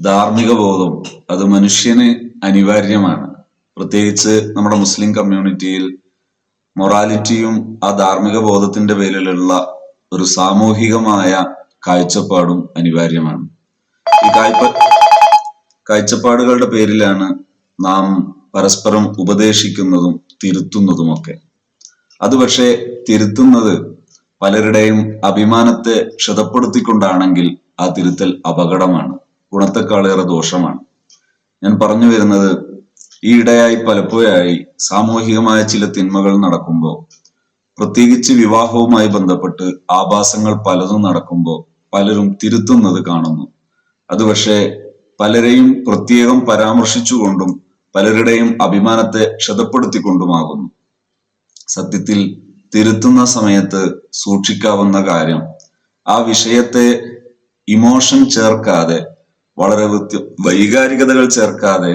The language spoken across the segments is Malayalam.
ധാർമ്മിക ബോധം അത് മനുഷ്യന് അനിവാര്യമാണ്. പ്രത്യേകിച്ച് നമ്മുടെ മുസ്ലിം കമ്മ്യൂണിറ്റിയിൽ മൊറാലിറ്റിയും ആ ധാർമ്മിക ബോധത്തിന്റെ പേരിലുള്ള ഒരു സാമൂഹികമായ കാഴ്ചപ്പാടും അനിവാര്യമാണ്. ഈ കാഴ്ച കാഴ്ചപ്പാടുകളുടെ പേരിലാണ് നാം പരസ്പരം ഉപദേശിക്കുന്നതും തിരുത്തുന്നതുമൊക്കെ. അത് പക്ഷേ തിരുത്തുന്നത് പലരുടെയും അഭിമാനത്തെ ക്ഷതപ്പെടുത്തിക്കൊണ്ടാണെങ്കിൽ ആ തിരുത്തൽ അപകടമാണ്. ഗുണത്തെക്കാളേറെ ദോഷമാണ്. ഞാൻ പറഞ്ഞു വരുന്നത് ഈ ഇടയായി പലപ്പോഴായി സാമൂഹികമായ ചില തിന്മകൾ നടക്കുമ്പോൾ പ്രത്യേകിച്ച് വിവാഹവുമായി ബന്ധപ്പെട്ട് ആഭാസങ്ങൾ പലതും നടക്കുമ്പോൾ പലരും തിരുത്തുന്നത് കാണുന്നു. അത് പക്ഷേ പലരെയും പ്രത്യേകം പരാമർശിച്ചുകൊണ്ടും പലരുടെയും അഭിമാനത്തെ ക്ഷതപ്പെടുത്തിക്കൊണ്ടുമാകുന്നു. സത്യത്തിൽ തിരുത്തുന്ന സമയത്ത് സൂക്ഷിക്കാവുന്ന കാര്യം ആ വിഷയത്തെ ഇമോഷൻ ചേർക്കാതെ വളരെ വൃത്തി വൈകാരികതകൾ ചേർക്കാതെ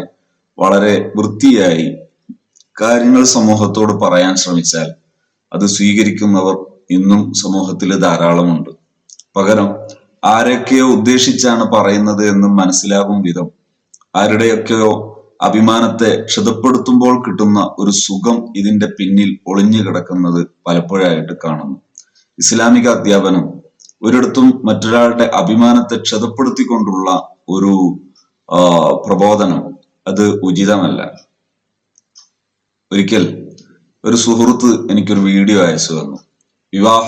വളരെ വൃത്തിയായി കാര്യങ്ങൾ സമൂഹത്തോട് പറയാൻ ശ്രമിച്ചാൽ അത് സ്വീകരിക്കുന്നവർ ഇന്നും സമൂഹത്തിൽ ധാരാളമുണ്ട്. പകരം ആരൊക്കെയോ ഉദ്ദേശിച്ചാണ് പറയുന്നത് എന്നും മനസ്സിലാകും വിധം ആരുടെയൊക്കെയോ അഭിമാനത്തെ ക്ഷതപ്പെടുത്തുമ്പോൾ കിട്ടുന്ന ഒരു സുഖം ഇതിന്റെ പിന്നിൽ ഒളിഞ്ഞു കിടക്കുന്നത് പലപ്പോഴായിട്ട് കാണുന്നു. ഇസ്ലാമിക അധ്യാപനം ഒരിടത്തും മറ്റൊരാളുടെ അഭിമാനത്തെ ക്ഷതപ്പെടുത്തിക്കൊണ്ടുള്ള ഒരു പ്രബോധനം. അത് ഉചിതമല്ല. ഒരിക്കൽ ഒരു സുഹൃത്ത് എനിക്കൊരു വീഡിയോ അയച്ചു തന്നു. വിവാഹ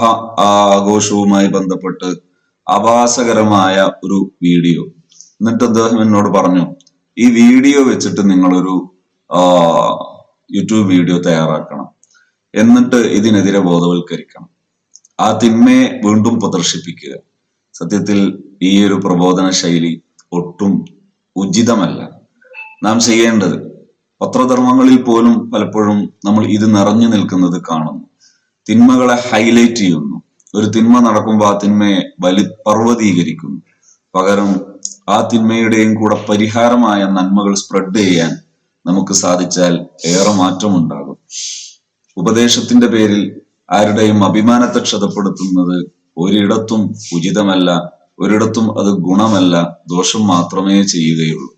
ആഘോഷവുമായി ബന്ധപ്പെട്ട് അപാസകരമായ ഒരു വീഡിയോ. എന്നിട്ട് അദ്ദേഹം എന്നോട് പറഞ്ഞു ഈ വീഡിയോ വെച്ചിട്ട് നിങ്ങളൊരു യൂട്യൂബ് വീഡിയോ തയ്യാറാക്കണം. എന്നിട്ട് ഇതിനെതിരെ ബോധവൽക്കരിക്കണം. ആ തിന്മയെ വീണ്ടും പ്രദർശിപ്പിക്കുക. സത്യത്തിൽ ഈ ഒരു പ്രബോധന ശൈലി ഒട്ടും ഉചിതമല്ല. നാം ചെയ്യേണ്ടത് പത്രധർമ്മങ്ങളിൽ പോലും പലപ്പോഴും നമ്മൾ ഇത് നിറഞ്ഞു നിൽക്കുന്നത് കാണുന്നു. തിന്മകളെ ഹൈലൈറ്റ് ചെയ്യുന്നു. ഒരു തിന്മ നടക്കുമ്പോൾ ആ തിന്മയെ വലി പർവതീകരിക്കുന്നു. പകരം ആ തിന്മയുടെയും കൂടെ പരിഹാരമായ നന്മകൾ സ്പ്രെഡ് ചെയ്യാൻ നമുക്ക് സാധിച്ചാൽ ഏറെ മാറ്റമുണ്ടാകും. ഉപദേശത്തിന്റെ പേരിൽ ആരുടെയും അഭിമാനത്തെ ക്ഷതപ്പെടുത്തുന്നത് ഒരിടത്തും ഉചിതമല്ല ഒരിടത്തും അത് ഗുണമല്ല ദോഷം മാത്രമേ ചെയ്യുകയുള്ളൂ.